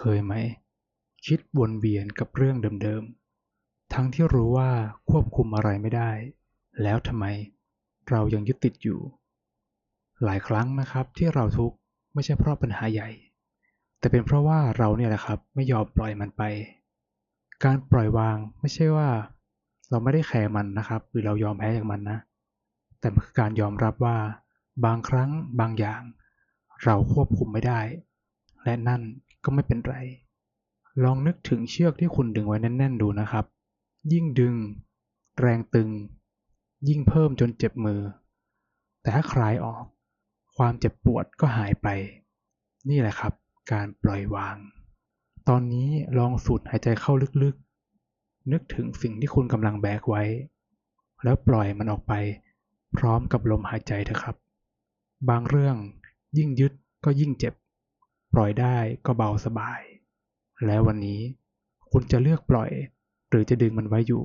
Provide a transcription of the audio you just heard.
เคยไหม คิดวนเวียนกับเรื่องเดิมๆ ทั้งที่รู้ว่าควบคุมอะไรไม่ได้ แล้วทำไมเรายังยึดติดอยู่ หลายครั้งนะครับที่เราทุกข์ไม่ใช่เพราะปัญหาใหญ่ แต่เป็นเพราะว่าเราเนี่ยแหละครับไม่ยอมปล่อยมันไป การปล่อยวางไม่ใช่ว่า เราไม่ได้แคร์มันนะครับ หรือเรายอมแพ้จากมันนะ แต่มันคือการยอมรับว่า บางครั้งบางอย่าง เราควบคุมไม่ได้ และนั่น ก็ไม่เป็นไร ลองนึกถึงเชือกที่คุณดึงไว้แน่นๆดูนะครับ ยิ่งดึง แรงตึง ยิ่งเพิ่มจนเจ็บมือ แต่ถ้าคลายออก ความเจ็บปวดก็หายไป นี่แหละครับ การปล่อยวาง ตอนนี้ลองสูดหายใจเข้าลึกๆ นึกถึงสิ่งที่คุณกำลังแบกไว้ แล้วปล่อยมันออกไป พร้อมกับลมหายใจเถอะครับ บางเรื่องยิ่งยึดก็ยิ่งเจ็บ ปล่อยได้ก็เบาสบาย แล้ววันนี้คุณจะเลือกปล่อย หรือจะดึงมันไว้อยู่